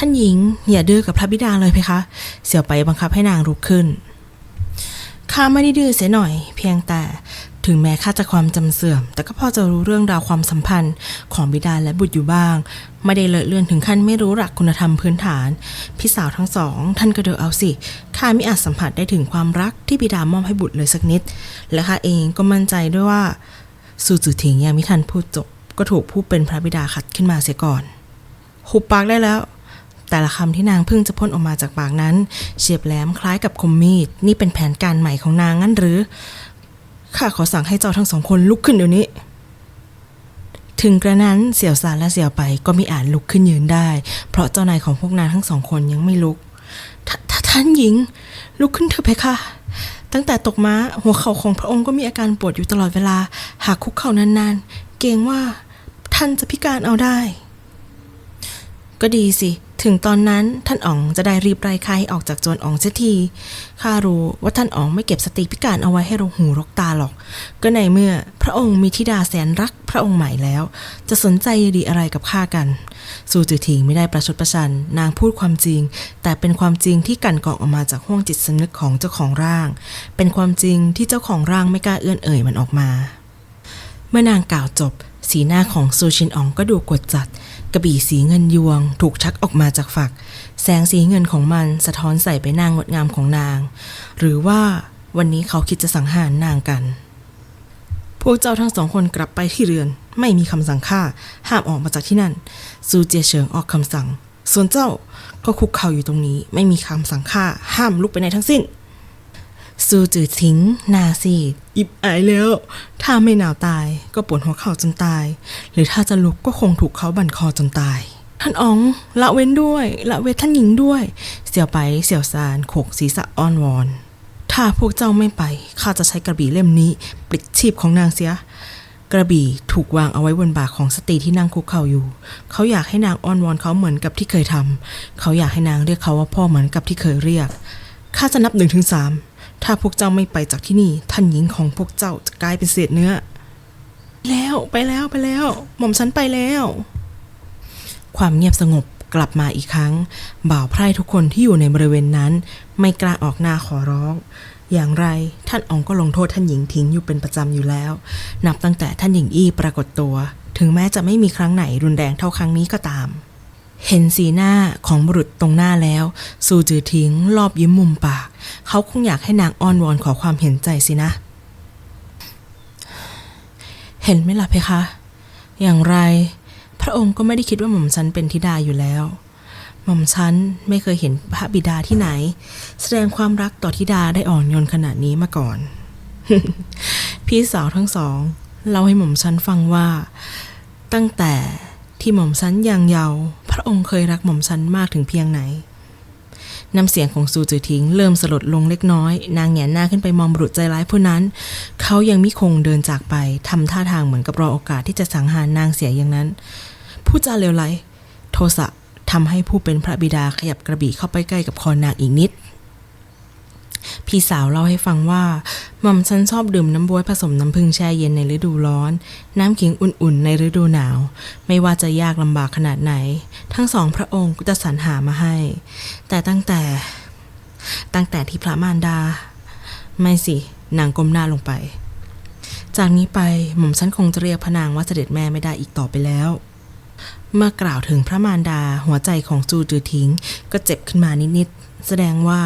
ท่านหญิงอย่าดื้อกับพระบิดาเลยเพคะ เสี่ยวไปบังคับให้นางลุกขึ้น ข้าไม่ได้ดื้อเสียหน่อย เพียงแต่ถึงแม้ข้าจะความจำเสื่อม แต่ก็พอจะรู้เรื่องราวความสัมพันธ์ของบิดาและบุตรอยู่บ้าง ไม่ได้เลอะเลือนถึงขั้นไม่รู้หลักคุณธรรมพื้นฐาน พี่สาวทั้งสอง ท่านก็เดอเอาสิ ข้าไม่อาจสัมผัสได้ถึงความรักที่บิดามอบให้บุตรเลยสักนิด และข้าเองก็มั่นใจด้วยว่าสูจือถิงยังไม่ทันพูดจบ ก็ถูกผู้เป็นพระบิดาขัดขึ้นมาเสียก่อน หุบปากได้แล้ว แต่ละคำที่นางเพิ่งจะพ่นออกมาจากปากนั้น เฉียบแหลมคล้ายกับคมมีด นี่เป็นแผนการใหม่ของนางงั้นหรือ ข้าขอสั่งให้เจ้าทั้งสองคนลุกขึ้นเดี๋ยวนี้ ถึงกระนั้นเสี่ยวซานและเสี่ยวไปก็ไมิอาจลุกขึ้นยืนได้ เพราะเจ้านายของพวกนางทั้งสองคนยังไม่ลุกททท่านหญิง ลุกขึ้นเถอะเพคะตั้งแต่ตกม้าหัวเข่าของพระองค์ก็มีอาการปวดอยู่ตลอดเวลา หากคุกเข่านานๆ เกรงว่าท่านจะพิการเอาได้ ก็ดีสิ ถึงตอนนั้นท่านอ๋องจะได้รีบไล่ข้ให้ออกจากโจรอ๋องเสียที ข้ารู้ว่าท่านอ๋องไม่เก็บสติพิการเอาไว้ให้รกหูรกตาหรอก ก็ในเมื่อพระองค์มีธิดาแสนรักพระองค์ใหม่แล้ว จะสนใจดีอะไรกับข้ากัน สู่จือถิงไม่ได้ประชดประชัน นางพูดความจริง แต่เป็นความจริงที่กันกองออกมาจากห้วงจิตสำนึกของเจ้าของร่าง เป็นความจริงที่เจ้าของร่างไม่กล้าเอื้อนเอ่ยมันออกมา เมื่อนางกล่าวจบ สีหน้าของซูชินอองก็ดูกดจัด กระบี่สีเงินยวง ถูกชักออกมาจากฝัก แสงสีเงินของมันสะท้อนใส่ไปนางงดงามของนาง หรือว่าวันนี้เขาคิดจะสังหารนางกัน พวกเจ้าทั้งสองคนกลับไปที่เรือน ไม่มีคำสั่งฆ่า ห้ามออกมาจากที่นั่น ซูเจียเฉิงออกคำสั่ง ส่วนเจ้าก็คุกเข่าอยู่ตรงนี้ ไม่มีคำสั่งฆ่า ห้ามลุกไปไหนทั้งสิ้น ซูจือทิ้งนาซีดอิบอายแล้ว ถ้าไม่หนาวตายก็ปวดหัวเข่าจนตาย หรือถ้าจะลุกก็คงถูกเขาบั่นคอจนตาย ท่านอ๋องละเว้นด้วย ละเว้นท่านหญิงด้วย เสี่ยวไปเสี่ยวซานโขกศีรษะอ้อนวอน ถ้าพวกเจ้าไม่ไปข้าจะใช้กระบี่เล่มนี้ปลิดชีพของนางเสีย กระบี่ถูกวางเอาไว้บนบ่าของสตรีที่นั่งคุกเข่าอยู่ เขาอยากให้นางอ้อนวอนเขาเหมือนกับที่เคยทำเขาอยากให้นางเรียกเขาว่าพ่อเหมือนกับที่เคยเรียกข้าจะนับหนึ่งถึงสาม ถ้าพวกเจ้าไม่ไปจากที่นี่ ท่านหญิงของพวกเจ้าจะกลายเป็นเศษเนื้อ แล้วไปแล้วไปแล้ว หม่อมฉันไปแล้ว ความเงียบสงบกลับมาอีกครั้ง บ่าวไพร่ทุกคนที่อยู่ในบริเวณนั้น ไม่กล้าออกหน้าขอร้อง อย่างไรท่านอองก็ลงโทษท่านหญิงทิ้งอยู่เป็นประจำอยู่แล้ว นับตั้งแต่ท่านหญิงอี้ปรากฏตัว ถึงแม้จะไม่มีครั้งไหนรุนแรงเท่าครั้งนี้ก็ตาม เห็นสีหน้าของบุรุษตรงหน้าแล้วซูจือทิ้งรอบยิ้มมุมปาก เขาคงอยากให้นางอ้อนวอนขอความเห็นใจสินะ เห็นไหมล่ะเพคะ อย่างไร พระองค์ก็ไม่ได้คิดว่าหม่อมฉันเป็นธิดาอยู่แล้ว หม่อมฉันไม่เคยเห็นพระบิดาที่ไหน แสดงความรักต่อธิดาได้อ่อนโยนขนาดนี้มาก่อน พี่สาวทั้งสองเล่าให้หม่อมฉันฟังว่า ตั้งแต่ที่หม่อมฉันยังเยาว์ ระองค์เคยรักหม่อมฉันมากถึงเพียงไหนน้ำเสียงของซูจือทิ้งเริ่มสลดลงเล็กน้อย นางแหงนหน้าขึ้นไปมองบุรุษใจร้ายผู้นั้น เขายังมิคงเดินจากไปทำท่าทางเหมือนกับรอโอกาสที่จะสังหารนางเสียอย่างนั้น ผู้จาเลวไหลโทสะทำให้ผู้เป็นพระบิดาขยับกระบี่เข้าไปใกล้กับคอนางอีกนิด พี่สาวเล่าให้ฟังว่าหม่อมฉันชอบดื่มน้ำบ๊วยผสมน้ำผึ้งแช่เย็นในฤดูร้อน น้ำขิงอุ่นๆ ในฤดูหนาว ไม่ว่าจะยากลำบากขนาดไหน ทั้งสองพระองค์ก็จะสรรหามาให้ แต่ตั้งแต่ ตั้งแต่ที่พระมารดา ไม่สินางก้มหน้าลงไป จากนี้ไปหม่อมฉันคงจะเรียกพระนางว่าเสด็จแม่ไม่ได้อีกต่อไปแล้วเมื่อกล่าวถึงพระมารดาหัวใจของจูจือทิ้งก็เจ็บขึ้นมานิดๆ แสดงว่า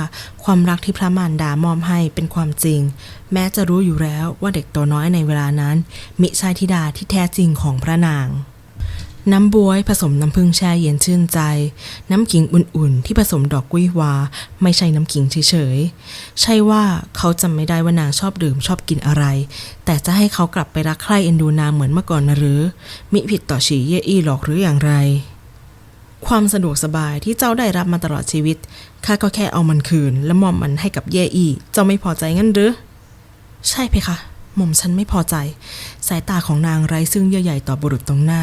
ความรักที่พระมารดามอบให้เป็นความจริง แม้จะรู้อยู่แล้วว่าเด็กตัวน้อยในเวลานั้น มิใช่ธิดาที่แท้จริงของพระนาง น้ำบวยผสมน้ำผึ้งแช่เย็นชื่นใจ น้ำขิงอุ่นๆ ที่ผสมดอกกุ้ยวา ไม่ใช่น้ำขิงเฉยๆ ใช่ว่าเขาจำไม่ได้ว่านางชอบดื่มชอบกินอะไร แต่จะให้เขากลับไปรักใคร่เอ็นดูนางเหมือนเมื่อก่อนนะหรือ มิผิดต่อฉีเย่อี้หรอกหรืออย่างไร ความสะดวกสบายที่เจ้าได้รับมาตลอดชีวิต ข้าก็แค่เอามันคืน และมอบมันให้กับเย่อี เจ้าไม่พอใจงั้นหรือ ใช่เพคะ หม่อมฉันไม่พอใจ สายตาของนางไร้ซึ่งเยื่อใยต่อบุรุษตรงหน้า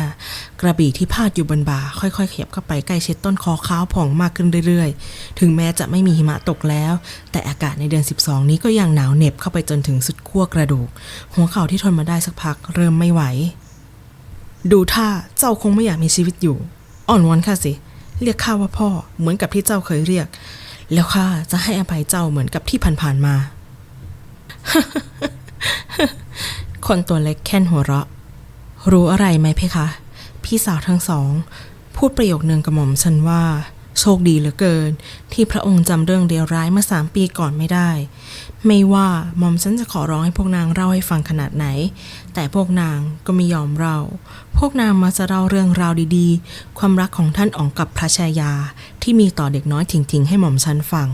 กระบี่ที่พาดอยู่บนบ่าค่อยๆ เขยับเข้าไปใกล้เชิดต้นคอขาวผ่องมากขึ้นเรื่อยๆ ถึงแม้จะไม่มีหิมะตกแล้ว แต่อากาศในเดือน 12 นี้ก็ยังหนาวเหน็บเข้าไปจนถึงสุดขั้วกระดูก หัวเข่าที่ทนมาได้สักพักเริ่มไม่ไหว ดูท่าเจ้าคงไม่อยากมีชีวิตอยู่ อ่อนวอนข้าสิ เรียกข้าว่าพ่อเหมือนกับที่เจ้าเคยเรียก แล้วข้าจะให้อภัยเจ้าเหมือนกับที่ผ่านๆมา คนตัวเล็กแค่นหัวเราะ รู้อะไรไหมเพคะ พี่สาวทั้งสอง พูดประโยคนึงกับหม่อมฉันว่า โชคดีเหลือเกิน ที่พระองค์จำเรื่องเดียวร้ายเมื่อสามปีก่อนไม่ได้ ไม่ว่าหม่อมฉันจะขอร้องให้พวกนางเล่าให้ฟังขนาดไหน แต่พวกนางก็ไม่ยอมเล่า พวกนางมาจะเล่าเรื่องราวดีๆ ความรักของท่านอ๋องกับพระชายา ที่มีต่อเด็กน้อยถิงๆให้หม่อมฉันฟัง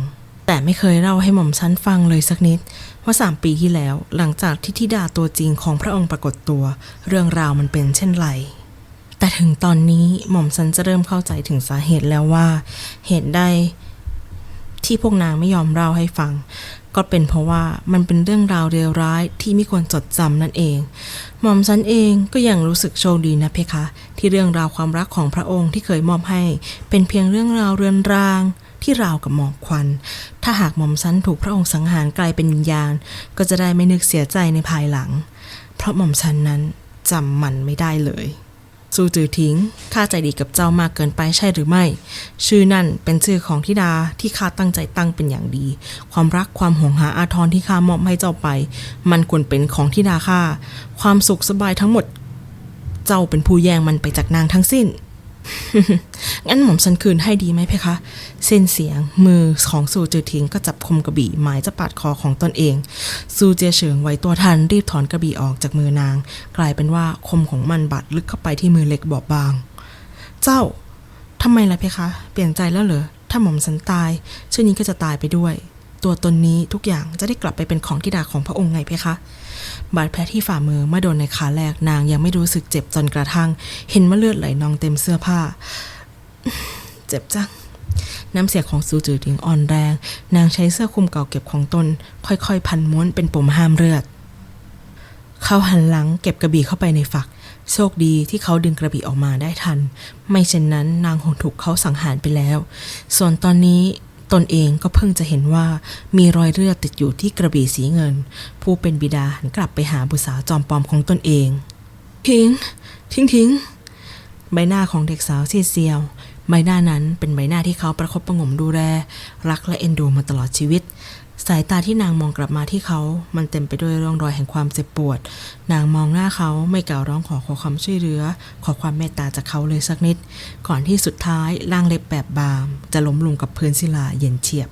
แต่ไม่เคยเล่าให้หม่อมฉันฟังเลยสักนิดว่าสามปีที่แล้วหลังจากที่ธิดาตัวจริงของพระองค์ปรากฏตัว เรื่องราวมันเป็นเช่นไร แต่ถึงตอนนี้หม่อมฉันจะเริ่มเข้าใจถึงสาเหตุแล้วว่า เหตุใดที่พวกนางไม่ยอมเล่าให้ฟัง ก็เป็นเพราะว่ามันเป็นเรื่องราวเลวร้ายที่ไม่ควรจดจำนั่นเอง หม่อมฉันเองก็ยังรู้สึกโชคดีนะเพคะ ที่เรื่องราวความรักของพระองค์ที่เคยมอบให้ เป็นเพียงเรื่องราวเรือนรางที่ราวกับหมอกควัน ถ้าหากหม่อมฉันถูกพระองค์สังหารกลายเป็นวิญญาณ ก็จะได้ไม่นึกเสียใจในภายหลัง เพราะหม่อมฉันนั้นจำมันไม่ได้เลย สู้จือทิ้งข้าใจดีกับเจ้ามากเกินไปใช่หรือไม่ ชื่อนั่นเป็นชื่อของธิดาที่ข้าตั้งใจตั้งเป็นอย่างดี ความรักความห่วงหาอาทรที่ข้ามอบให้เจ้าไป มันควรเป็นของธิดาข้าความสุขสบายทั้งหมด เจ้าเป็นผู้แย่งมันไปจากนางทั้งสิ้นงั้นหม่อมฉันคืนให้ดีไหมเพคะ เส้นเสียงมือของซูเจอทิงก็จับคมกระบี่หมายจะปาดคอของตนเอง ซูเจียเฉิงไว้ตัวทันรีบถอนกระบี่ออกจากมือนาง กลายเป็นว่าคมของมันบาดลึกเข้าไปที่มือเล็กบอบบาง เจ้าทำไมล่ะเพคะ เปลี่ยนใจแล้วเหรอถ้าหม่อมฉันตายชื่อนี้ก็จะตายไปด้วย ตัวตนนี้ทุกอย่างจะได้กลับไปเป็นของทิดาของพระองค์ไงเพคะบาดแผลที่ฝ่ามือเมื่อโดนในขาแรกนางยังไม่รู้สึกเจ็บจนกระทั่ง เห็นว่าเลือดไหลนองเต็มเสื้อผ้า เจ็บจัง น้ำเสียงของซูจือถึงอ่อนแรง นางใช้เสื้อคลุมเก่าเก็บของตน ค่อยๆ พันม้วนเป็นปุ่มห้ามเลือด เขาหันหลังเก็บกระบี่เข้าไปในฝัก โชคดีที่เขาดึงกระบี่ออกมาได้ทัน ไม่เช่นนั้นนางคงถูกเขาสังหารไปแล้ว ส่วนตอนนี้ตนเองก็เพิ่งจะเห็นว่ามีรอยเลือดติดอยู่ที่กระบี่สีเงิน ผู้เป็นบิดาหันกลับไปหาบุษาวจอมปลอมของตนเอง ทิ้ง ทิ้งทิ้งใบหน้าของเด็กสาวซีดเซียว ใบหน้านั้นเป็นใบหน้าที่เขาประคบประงมดูแลรักและเอ็นดูมาตลอดชีวิต สายตาที่นางมองกลับมาที่เขา มันเต็มไปด้วยร่องรอยแห่งความเจ็บปวด นางมองหน้าเขาไม่กล่าวร้องขอขอความช่วยเหลือ ขอความเมตตาจากเขาเลยสักนิด ก่อนที่สุดท้ายร่างเล็บแบบบางจะล้มลงกับพื้นศิลาเย็นเฉียบ